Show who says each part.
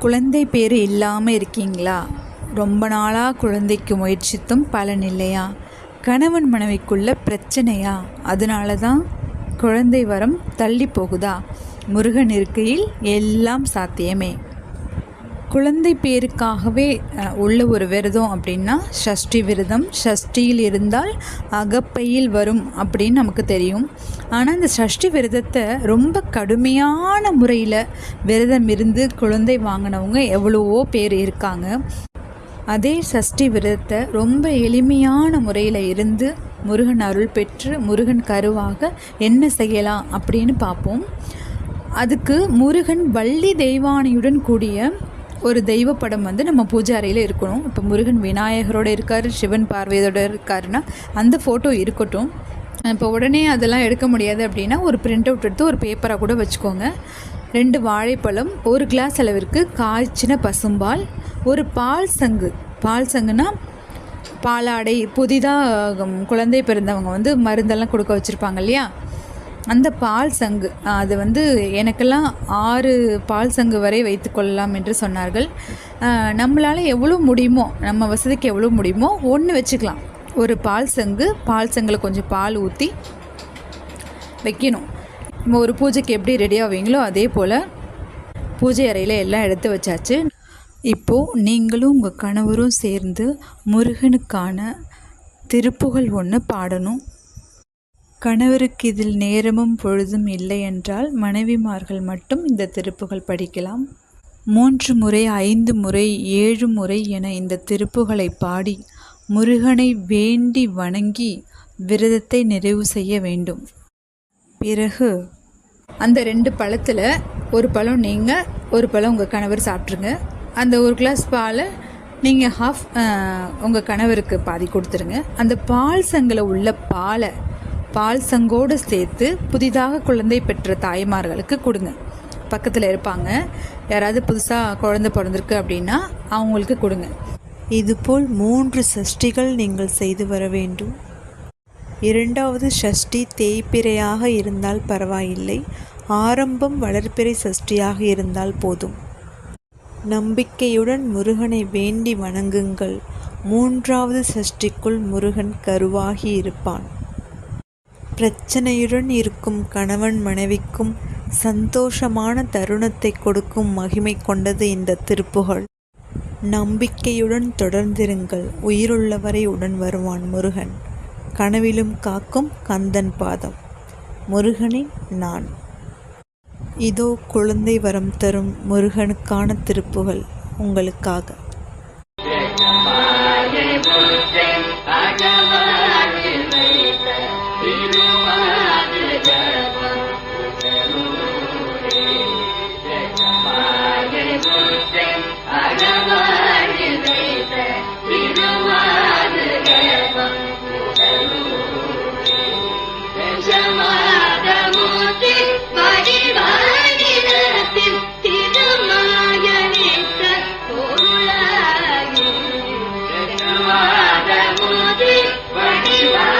Speaker 1: குழந்தை பேர் இல்லாமல் இருக்கீங்களா? ரொம்ப நாளாக குழந்தைக்கு முயற்சித்தும் பலன் இல்லையா? கணவன் மனைவிக்குள்ள பிரச்சனையா? அதனால தான் குழந்தை வரம் தள்ளி போகுதா? முருகன் இருக்கையில் எல்லாம் சாத்தியமே. குழந்தை பேருக்காகவே உள்ள ஒரு விரதம் அப்படின்னா ஷஷ்டி விரதம். ஷஷ்டியில் இருந்தால் அகப்பையில் வரும் அப்படின்னு நமக்கு தெரியும். ஆனால் இந்த ஷஷ்டி விரதத்தை ரொம்ப கடுமையான முறையில் விரதம் இருந்து குழந்தை வாங்கினவங்க எவ்வளவோ பேர் இருக்காங்க. அதே சஷ்டி விரதத்தை ரொம்ப எளிமையான முறையில் இருந்து முருகன் அருள் பெற்று முருகன் கருவாக என்ன செய்யலாம் அப்படின்னு பார்ப்போம். அதுக்கு முருகன் வள்ளி தெய்வானையுடன் கூடிய ஒரு தெய்வ படம் வந்து நம்ம பூஜை அறையில் இருக்கணும். இப்போ முருகன் விநாயகரோட இருக்கார் சிவன் பார்வையோட இருக்காருன்னா அந்த ஃபோட்டோ இருக்கட்டும். இப்போ உடனே அதெல்லாம் எடுக்க முடியாது அப்படின்னா ஒரு பிரிண்ட் அவுட் எடுத்து ஒரு பேப்பராக கூட வச்சுக்கோங்க. ரெண்டு வாழைப்பழம் ஒரு கிளாஸ் அளவிற்கு காய்ச்சின பசும்பால் ஒரு பால் சங்கு. பால் சங்குனா பாலாடை புதிதாக குழந்தை பிறந்தவங்க வந்து மருந்தெல்லாம் கொடுக்க வச்சுருப்பாங்க இல்லையா? அந்த பால் சங்கு அது வந்து எனக்கெல்லாம் ஆறு பால் சங்கு வரை வைத்துக்கொள்ளலாம் என்று சொன்னார்கள். நம்மளால் எவ்வளோ முடியுமோ நம்ம வசதிக்கு எவ்வளோ முடியுமோ ஒன்று வச்சுக்கலாம். ஒரு பால் சங்கு பால் சங்கில் கொஞ்சம் பால் ஊற்றி வைக்கணும். நம்ம ஒரு பூஜைக்கு எப்படி ரெடி ஆவீங்களோ அதே போல் பூஜை அறையில் எல்லாம் எடுத்து வச்சாச்சு. இப்போது நீங்களும் உங்கள் கணவரும் சேர்ந்து முருகனுக்கான திருப்புகள் ஒன்று பாடணும். கணவருக்கு இதில் நேரமும் பொழுதும் இல்லை என்றால் மனைவிமார்கள் மட்டும் இந்த திருப்புகள் படிக்கலாம். மூன்று முறை ஐந்து முறை ஏழு முறை என இந்த திருப்புகளை பாடி முருகனை வேண்டி வணங்கி விரதத்தை நிறைவு செய்ய வேண்டும். பிறகு அந்த ரெண்டு பழத்தில் ஒரு பழம் நீங்கள் ஒரு பழம் உங்கள் கணவர் சாப்பிட்ருங்க அந்த ஒரு கிளாஸ் பாலை நீங்கள் ஹாஃப் உங்கள் கணவருக்கு பாதி கொடுத்துருங்க. அந்த பால் சங்கில் உள்ள பாலை பால் சங்கோடு சேர்த்து புதிதாக குழந்தை பெற்ற தாய்மார்களுக்கு கொடுங்க. பக்கத்தில் இருப்பாங்க. யாராவது புதுசாக குழந்தை பிறந்திருக்கு அப்படின்னா அவங்களுக்கு கொடுங்க.
Speaker 2: இதுபோல் மூன்று சஷ்டிகள் நீங்கள் செய்து வர வேண்டும். இரண்டாவது சஷ்டி தேய்பிறையாக இருந்தால் பரவாயில்லை. ஆரம்பம் வளர்பிறை சஷ்டியாக இருந்தால் போதும். நம்பிக்கையுடன் முருகனை வேண்டி வணங்குங்கள். மூன்றாவது சஷ்டிக்குள் முருகன் கருவாகி இருப்பான். பிரச்சனையுடன் இருக்கும் கணவன் மனைவிக்கும் சந்தோஷமான தருணத்தை கொடுக்கும் மகிமை கொண்டது இந்த திருப்புகழ். நம்பிக்கையுடன் தொடர்ந்திருங்கள். உயிருள்ளவரை உடன் வருவான் முருகன். கனவிலும் காக்கும் கந்தன் பாதம். முருகனின் நான். இதோ குழந்தை வரம் தரும் முருகனுக்கான திருப்புகள் உங்களுக்காக.
Speaker 3: you.